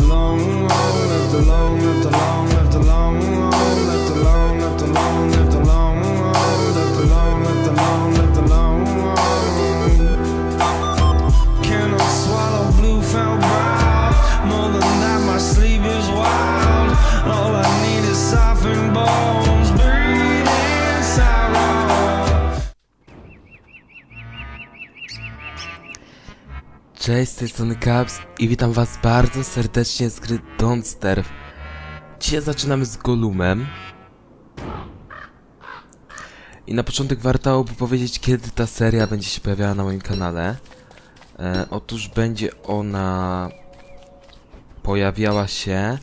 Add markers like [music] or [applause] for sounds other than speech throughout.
the long, live the long, live the long, live the long. Cześć, z tej strony Caps i witam was bardzo serdecznie z gry Don't Starve. Dzisiaj zaczynamy z Golumem. I na początek warto by powiedzieć, kiedy ta seria będzie się pojawiała na moim kanale. E, otóż będzie ona pojawiała się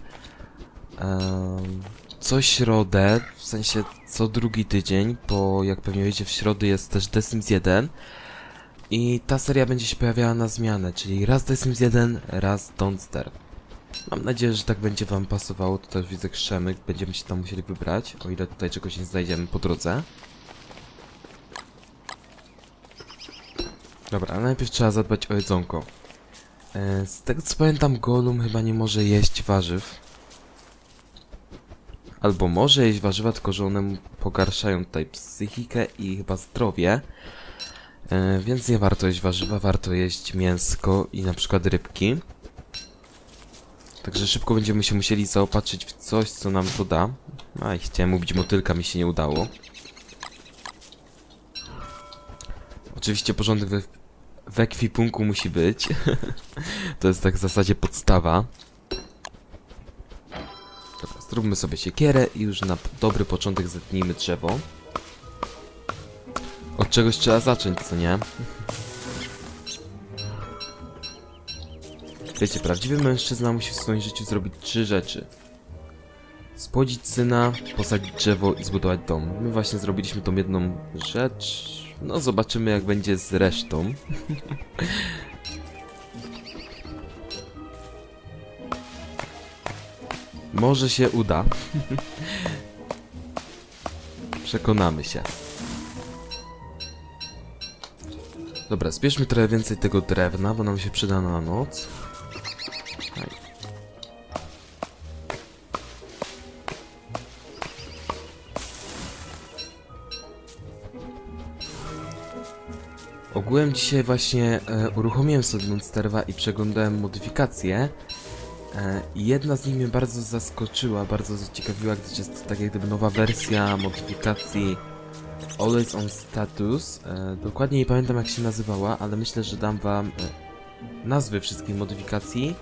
em, co środę, w sensie co drugi tydzień, bo jak pewnie wiecie w środę jest też The Sims 1. I ta seria będzie się pojawiała na zmianę, czyli raz The Sims 1, raz Don't Starve. Mam nadzieję, że tak będzie wam pasowało, to też widzę krzemy, będziemy się tam musieli wybrać, o ile tutaj czegoś nie znajdziemy po drodze. Dobra, ale najpierw trzeba zadbać o jedzonko. E, z tego co pamiętam, Golum chyba nie może jeść warzyw. Albo może jeść warzywa, tylko że one pogarszają tutaj psychikę i chyba zdrowie. E, więc nie warto jeść warzywa, warto jeść mięsko i na przykład rybki. Także szybko będziemy się musieli zaopatrzyć w coś, co nam to da. Aj, chciałem mówić motylka, mi się nie udało. Oczywiście porządek we, w ekwipunku musi być. [laughs] to jest tak w zasadzie podstawa. Dobra, zróbmy sobie siekierę i już na dobry początek zetnijmy drzewo. Od czegoś trzeba zacząć, co nie? Wiecie, prawdziwy mężczyzna musi w swoim życiu zrobić trzy rzeczy. Spłodzić syna, posadzić drzewo i zbudować dom. My właśnie zrobiliśmy tą jedną rzecz. No, zobaczymy jak będzie z resztą. [laughs] Może się uda. [laughs] Przekonamy się. Dobra, zbierzmy trochę więcej tego drewna, bo nam się przyda na noc. Aj. Ogółem dzisiaj właśnie e, uruchomiłem sobie Monsterwa i przeglądałem modyfikacje. E, jedna z nich mnie bardzo zaskoczyła, bardzo zaciekawiła, gdyż jest to tak jak gdyby nowa wersja modyfikacji Always on Status. E, dokładnie nie pamiętam jak się nazywała, ale myślę, że dam wam e, nazwy wszystkich modyfikacji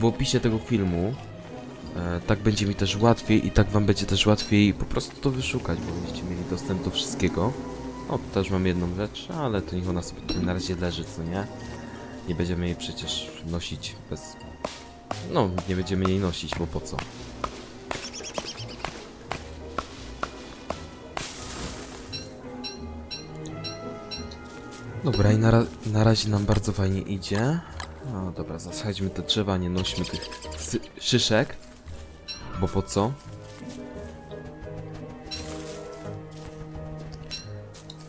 w opisie tego filmu. E, tak będzie mi też łatwiej i tak wam będzie też łatwiej po prostu to wyszukać, bo będziecie mieli dostęp do wszystkiego. O, też mam jedną rzecz, ale to niech ona sobie tutaj na razie leży, co nie? Nie będziemy jej przecież nosić bez... No, nie będziemy jej nosić, bo po co? Dobra, i na, ra na razie nam bardzo fajnie idzie. No dobra, zasadźmy te drzewa, nie nośmy tych szyszek. Bo po co?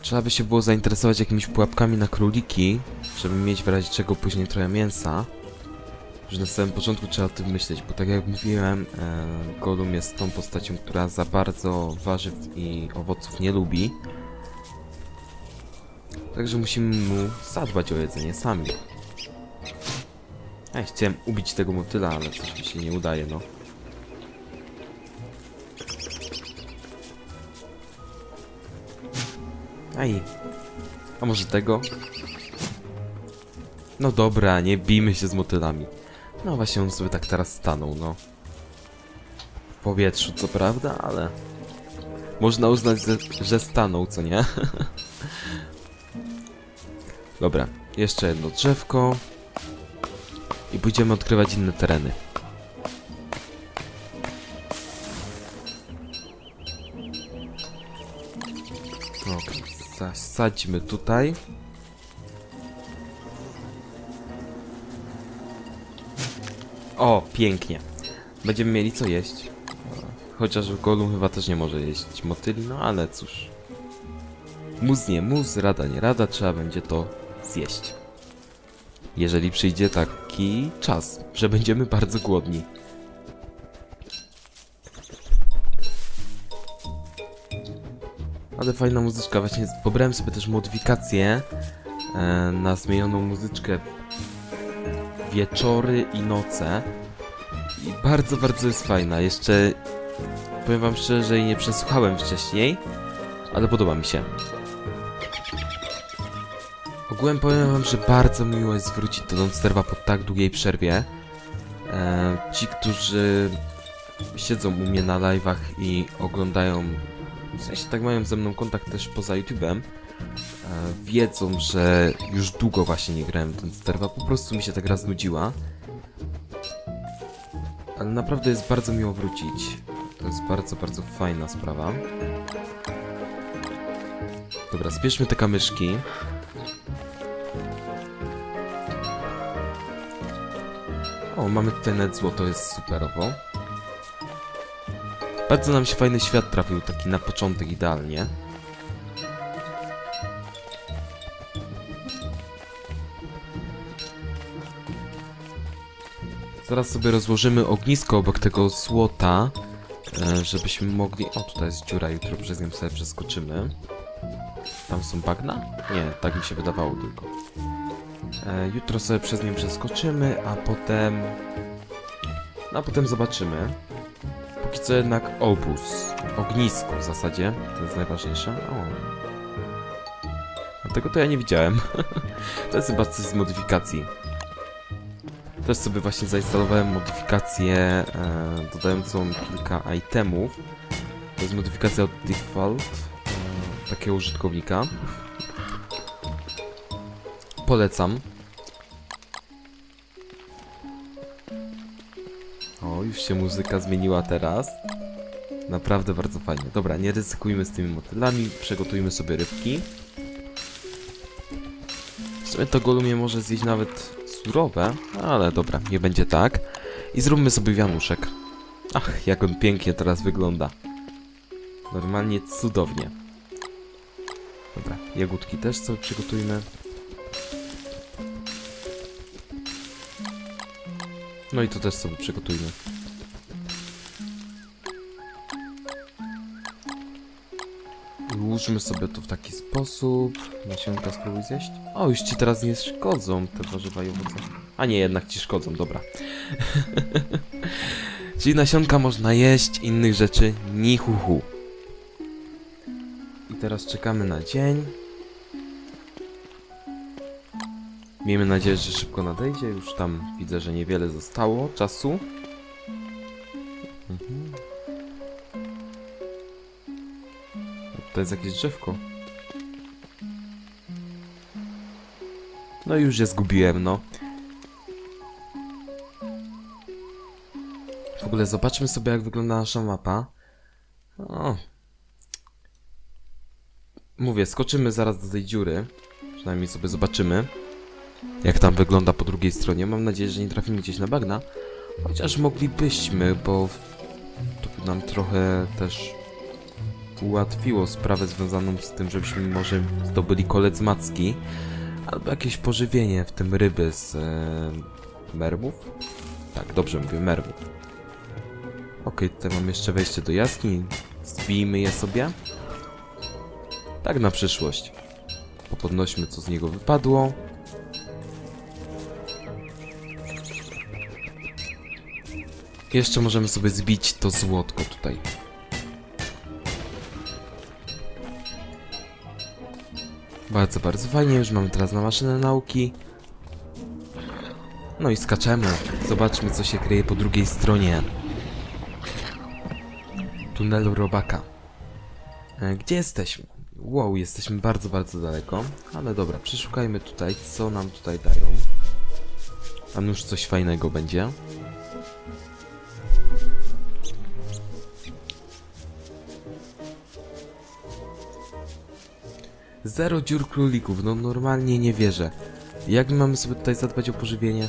Trzeba by się było zainteresować jakimiś pułapkami na króliki, żeby mieć w razie czego później trochę mięsa. Że na samym początku trzeba o tym myśleć, bo tak jak mówiłem, e, Gollum jest tą postacią, która za bardzo warzyw i owoców nie lubi. Także musimy mu zadbać o jedzenie sami. Chciałem ubić tego motyla, ale coś mi się nie udaje, no. Aj. A może tego? No dobra, nie bijmy się z motylami. No właśnie on sobie tak teraz stanął, no. W powietrzu, co prawda, ale... Można uznać, że stanął, co nie? [laughs] Dobra, jeszcze jedno drzewko. I pójdziemy odkrywać inne tereny. Okej, zasadźmy tutaj. O, pięknie. Będziemy mieli co jeść. Chociaż Golum chyba też nie może jeść motyli, no ale cóż. Mus nie mus, rada nie rada, trzeba będzie to zjeść. Jeżeli przyjdzie taki czas, że będziemy bardzo głodni. Ale fajna muzyczka, właśnie pobrałem sobie też modyfikację e, na zmienioną muzyczkę wieczory i noce. I bardzo, bardzo jest fajna. Jeszcze powiem wam szczerze, jej nie przesłuchałem wcześniej, ale podoba mi się. Ogółem powiem wam, że bardzo miło jest wrócić do Donsterwa po tak długiej przerwie. E, ci, którzy siedzą u mnie na live'ach i oglądają, w sensie tak mają ze mną kontakt też poza YouTube'em, e, wiedzą, że już długo właśnie nie grałem w Donsterwa, po prostu mi się ta gra znudziła. Ale naprawdę jest bardzo miło wrócić. To jest bardzo, bardzo fajna sprawa. Dobra, zbierzmy te kamyszki. O, mamy tutaj net złoto, jest superowo. Bardzo nam się fajny świat trafił, taki na początek idealnie. Zaraz sobie rozłożymy ognisko obok tego złota, e, żebyśmy mogli... O, tutaj jest dziura, jutro przez nią sobie przeskoczymy. Tam są bagna? Nie, tak mi się wydawało tylko. E, jutro sobie przez nią przeskoczymy, a potem... No, a potem zobaczymy. Póki co jednak obóz. Ognisko w zasadzie. To jest najważniejsze. O. A tego to ja nie widziałem. [laughs] to jest chyba coś z modyfikacji. Też sobie właśnie zainstalowałem modyfikację e, dodającą kilka itemów. To jest modyfikacja od default e, takiego użytkownika. Polecam. O, już się muzyka zmieniła teraz. Naprawdę bardzo fajnie. Dobra, nie ryzykujmy z tymi motylami, przygotujmy sobie rybki. W sumie to golumie może zjeść nawet surowe, ale dobra, nie będzie tak. I zróbmy sobie wianuszek. Ach, jak on pięknie teraz wygląda. Normalnie cudownie. Dobra, jagódki też sobie przygotujmy. No i to też sobie przygotujmy. Ułóżmy sobie to w taki sposób. Nasionka spróbuj zjeść. O, już ci teraz nie szkodzą te warzywa i owoce. A nie, jednak ci szkodzą, dobra. [laughs] Czyli nasionka można jeść, innych rzeczy ni hu hu. I teraz czekamy na dzień. Miejmy nadzieję, że szybko nadejdzie. Już tam widzę, że niewiele zostało czasu. To jest jakieś drzewko. No i już je zgubiłem, no. W ogóle zobaczmy sobie, jak wygląda nasza mapa. O. Mówię, skoczymy zaraz do tej dziury. Przynajmniej sobie zobaczymy, jak tam wygląda po drugiej stronie. Mam nadzieję, że nie trafimy gdzieś na bagna. Chociaż moglibyśmy, bo to by nam trochę też ułatwiło sprawę związaną z tym, żebyśmy może zdobyli kolec macki. Albo jakieś pożywienie, w tym ryby z e, merwów. Tak, dobrze mówię, merwów. Okej, tutaj mam jeszcze wejście do jaskini. Zbijmy je sobie. Tak na przyszłość. Popodnośmy, co z niego wypadło. Jeszcze możemy sobie zbić to złotko tutaj. Bardzo, bardzo fajnie. Już mamy teraz na maszynę nauki. No i skaczemy. Zobaczmy, co się kryje po drugiej stronie tunelu robaka. E, Gdzie jesteśmy? Wow, jesteśmy bardzo, bardzo daleko. Ale dobra, przeszukajmy tutaj, co nam tutaj dają. Tam już coś fajnego będzie. Zero dziur królików, no normalnie nie wierzę. Jak my mamy sobie tutaj zadbać o pożywienie?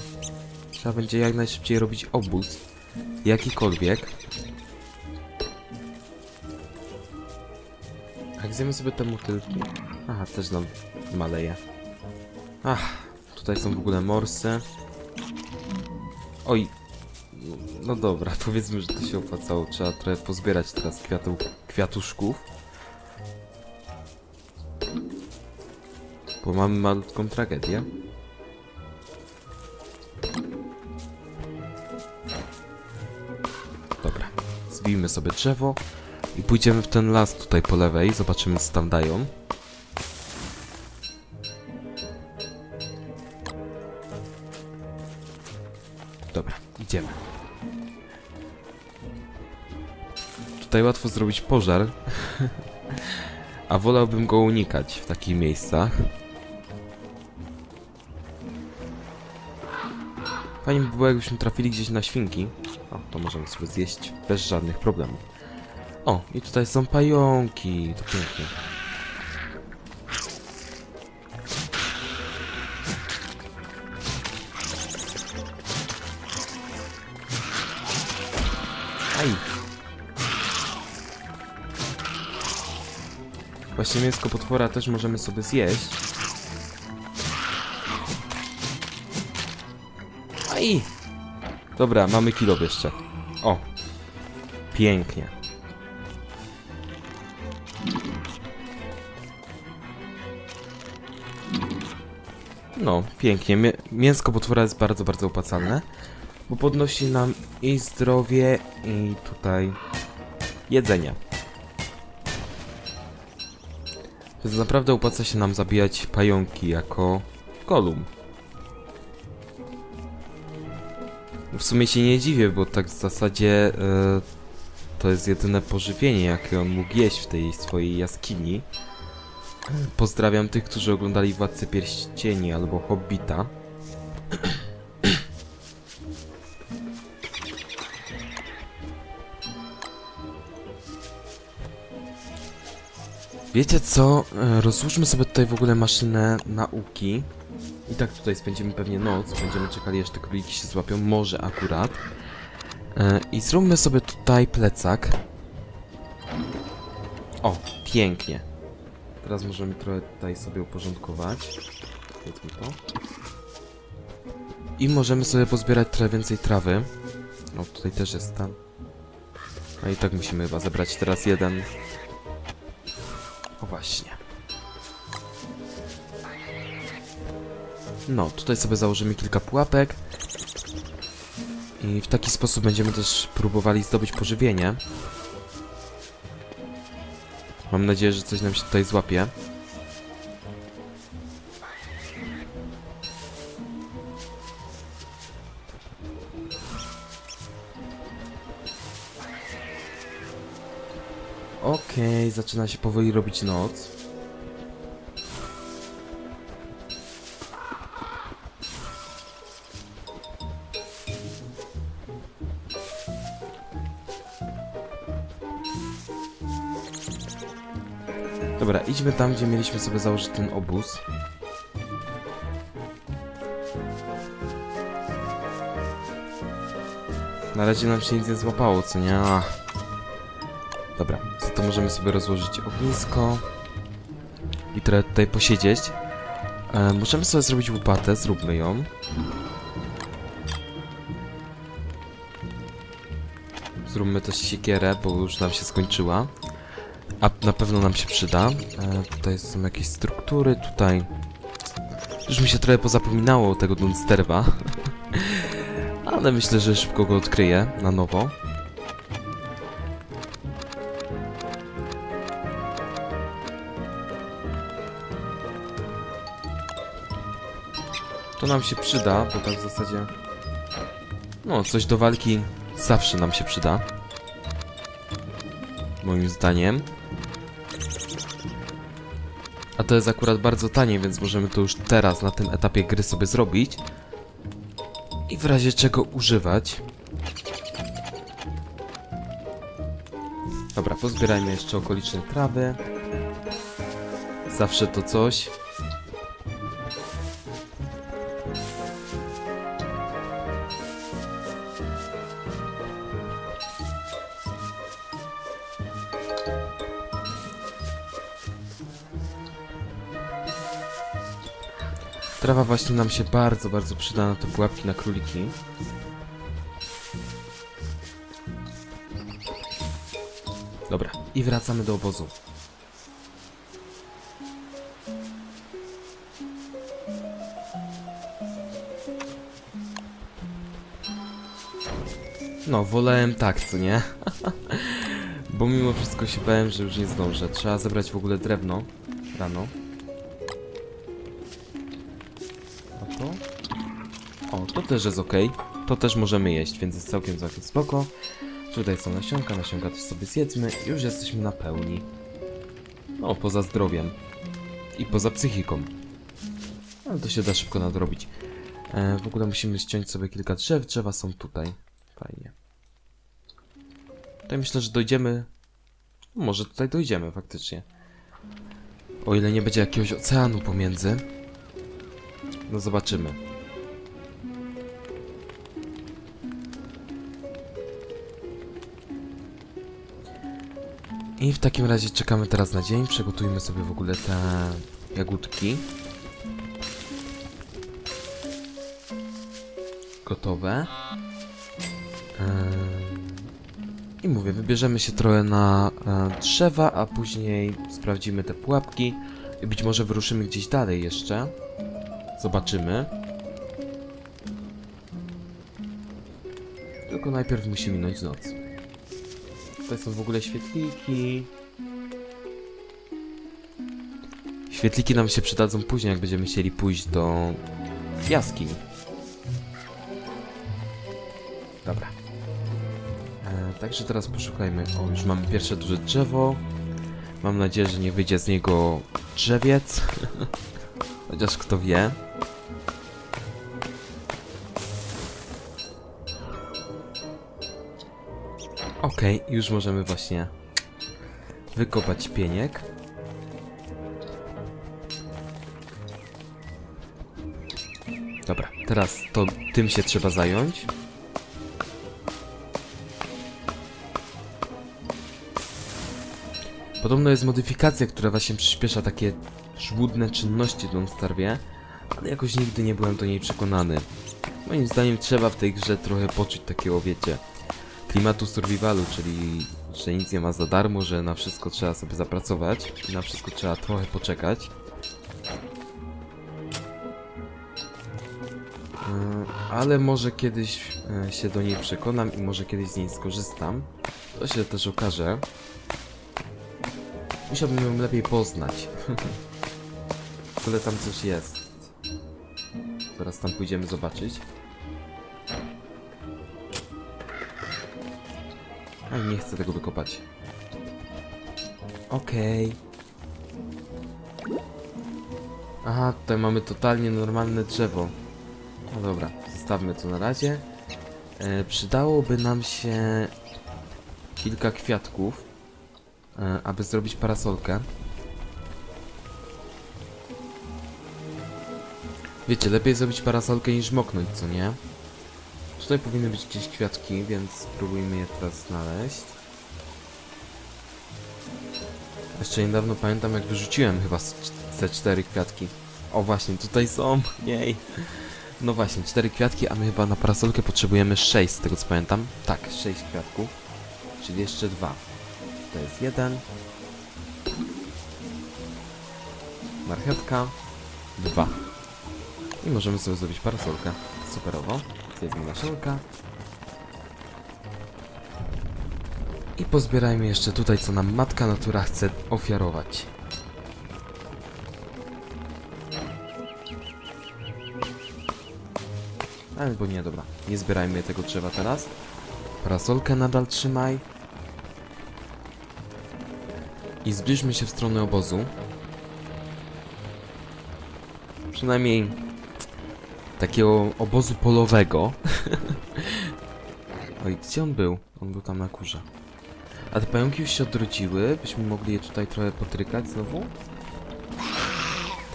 Trzeba będzie jak najszybciej robić obóz. Jakikolwiek. Jak zjemy sobie te motylki? Aha, też nam maleje. Ach, tutaj tutaj są w ogóle morsy. Oj. No, no dobra, [laughs] powiedzmy, że to się opłacało. Trzeba trochę pozbierać teraz kwiatu, kwiatuszków. Bo mamy malutką tragedię. Dobra, zbijmy sobie drzewo i pójdziemy w ten las tutaj po lewej. Zobaczymy, co tam dają. Dobra, idziemy. Tutaj łatwo zrobić pożar, [laughs] a wolałbym go unikać w takich miejscach. Fajnie by było, jakbyśmy trafili gdzieś na świnki. O, to możemy sobie zjeść bez żadnych problemów. O, i tutaj są pająki. To pięknie. Aj. Właśnie mięsko potwora też możemy sobie zjeść. Aj. Dobra, mamy kilo jeszcze. O. Pięknie. No, pięknie. Mię mięsko potwora jest bardzo, bardzo opłacalne, bo podnosi nam i zdrowie, i tutaj jedzenie. Więc naprawdę opłaca się nam zabijać pająki jako kolum. W sumie się nie dziwię, bo tak w zasadzie e, to jest jedyne pożywienie, jakie on mógł jeść w tej swojej jaskini. Pozdrawiam tych, którzy oglądali Władcę Pierścieni albo Hobbita. Wiecie co? E, Rozłóżmy sobie tutaj w ogóle maszynę nauki. I tak tutaj spędzimy pewnie noc. Będziemy czekali, aż te króliki się złapią. Może akurat. E, I zróbmy sobie tutaj plecak. O, pięknie. Teraz możemy trochę tutaj sobie uporządkować. Powiedzmy to. I możemy sobie pozbierać trochę więcej trawy. O, tutaj też jest tam. A i tak musimy chyba zebrać teraz jeden. O właśnie. No, tutaj sobie założymy kilka pułapek. I w taki sposób będziemy też próbowali zdobyć pożywienie. Mam nadzieję, że coś nam się tutaj złapie. Okej, zaczyna się powoli robić noc. Dobra, idźmy tam, gdzie mieliśmy sobie założyć ten obóz. Na razie nam się nic nie złapało, co nie? Dobra, to możemy sobie rozłożyć ognisko i trochę tutaj posiedzieć. E, możemy sobie zrobić łopatę, zróbmy ją. Zróbmy też siekierę, bo już nam się skończyła. A na pewno nam się przyda. E, tutaj są jakieś struktury, tutaj... Już mi się trochę pozapominało tego Dunsterwa. [laughs] Ale myślę, że szybko go odkryję na nowo. To nam się przyda, bo tak w zasadzie... No, coś do walki zawsze nam się przyda. Moim zdaniem. To jest akurat bardzo tanie, więc możemy to już teraz na tym etapie gry sobie zrobić. I w razie czego używać. Dobra, pozbierajmy jeszcze okoliczne trawy. Zawsze to coś. Trawa właśnie nam się bardzo, bardzo przyda na te pułapki na króliki. Dobra, i wracamy do obozu. No, wolałem tak, co nie? [laughs] Bo mimo wszystko się bałem, że już nie zdążę. Trzeba zebrać w ogóle drewno rano. Też jest ok. To też możemy jeść, więc jest całkiem, całkiem spoko. Tutaj są nasionka, nasionka też sobie zjedzmy. Już jesteśmy na pełni. No, poza zdrowiem. I poza psychiką. Ale to się da szybko nadrobić. E, w ogóle musimy ściąć sobie kilka drzew. Drzewa są tutaj. Fajnie. Tutaj myślę, że dojdziemy... No, Może tutaj dojdziemy faktycznie. O ile nie będzie jakiegoś oceanu pomiędzy. No zobaczymy. I w takim razie czekamy teraz na dzień. Przygotujmy sobie w ogóle te jagódki. Gotowe. Em, I mówię, wybierzemy się trochę na e, drzewa, a później sprawdzimy te pułapki. I być może wyruszymy gdzieś dalej jeszcze. Zobaczymy. Tylko najpierw musi minąć noc. Tutaj są w ogóle świetliki. Świetliki nam się przydadzą później, jak będziemy chcieli pójść do jaskiń. Dobra. E, także teraz poszukajmy. O, już mamy pierwsze duże drzewo. Mam nadzieję, że nie wyjdzie z niego drzewiec. [laughs] Chociaż kto wie. Okej, już możemy właśnie wykopać pieniek. Dobra, teraz to tym się trzeba zająć. Podobno jest modyfikacja, która właśnie przyspiesza takie żłudne czynności w Starwie, ale jakoś nigdy nie byłem do niej przekonany. Moim zdaniem trzeba w tej grze trochę poczuć takiego, wiecie, klimatu survivalu, czyli że nic nie ma za darmo, że na wszystko trzeba sobie zapracować na wszystko trzeba trochę poczekać. Yy, Ale może kiedyś e, się do niej przekonam i może kiedyś z niej skorzystam. To się też okaże. Musiałbym ją lepiej poznać. [laughs] ogóle tam coś jest. Zaraz tam pójdziemy zobaczyć. A nie chcę tego wykopać. Okej. Aha, tutaj mamy totalnie normalne drzewo. No dobra, zostawmy to na razie. E, przydałoby nam się kilka kwiatków, e, aby zrobić parasolkę. Wiecie, lepiej zrobić parasolkę niż moknąć, co nie? Tutaj powinny być gdzieś kwiatki, więc spróbujmy je teraz znaleźć. Jeszcze niedawno pamiętam jak wyrzuciłem chyba ze cztery kwiatki. O właśnie, tutaj są. Jej. No właśnie, cztery kwiatki, a my chyba na parasolkę potrzebujemy sześć, z tego co pamiętam. Tak, sześć kwiatków. Czyli jeszcze dwa. To jest jeden. Marchewka. Dwa. I możemy sobie zrobić parasolkę. Superowo. Zjedzmy nasionka. I pozbierajmy jeszcze tutaj, co nam matka natura chce ofiarować. Albo nie, dobra. Nie zbierajmy tego drzewa teraz. Parasolkę nadal trzymaj. I zbliżmy się w stronę obozu. Przynajmniej takiego obozu polowego. [laughs] Oj, gdzie on był? On był tam na górze. A te pająki już się odrodziły. Byśmy mogli je tutaj trochę potrykać znowu?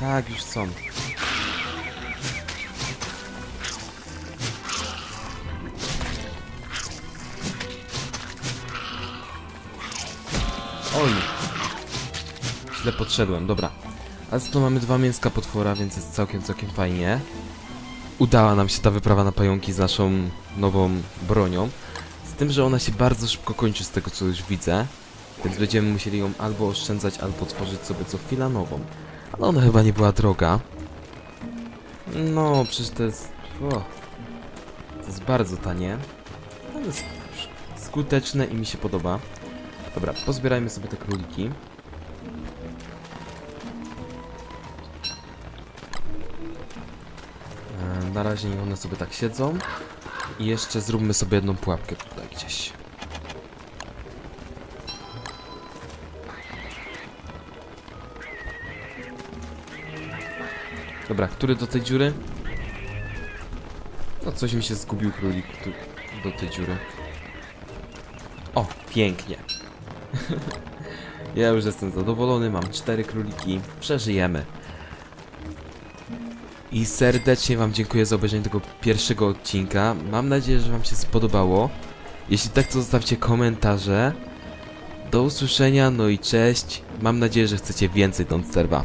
Tak, już są. Oj! Źle podszedłem, dobra. A za to mamy dwa mięska potwora, więc jest całkiem, całkiem fajnie. Udała nam się ta wyprawa na pająki z naszą nową bronią. Z tym, że ona się bardzo szybko kończy z tego, co już widzę. Więc będziemy musieli ją albo oszczędzać, albo tworzyć sobie co chwila nową. Ale ona chyba nie była droga. No, przecież to jest... O, to jest bardzo tanie. Ale skuteczne i mi się podoba. Dobra, pozbierajmy sobie te króliki. Na razie one sobie tak siedzą. I jeszcze zróbmy sobie jedną pułapkę tutaj gdzieś. Dobra, który do tej dziury? No coś mi się zgubił królik tu, do tej dziury. O, pięknie. [laughs] ja już jestem zadowolony, mam cztery króliki, przeżyjemy. I serdecznie Wam dziękuję za obejrzenie tego pierwszego odcinka. Mam nadzieję, że Wam się spodobało. Jeśli tak, to zostawcie komentarze. Do usłyszenia, no i cześć. Mam nadzieję, że chcecie więcej Don't Serwa.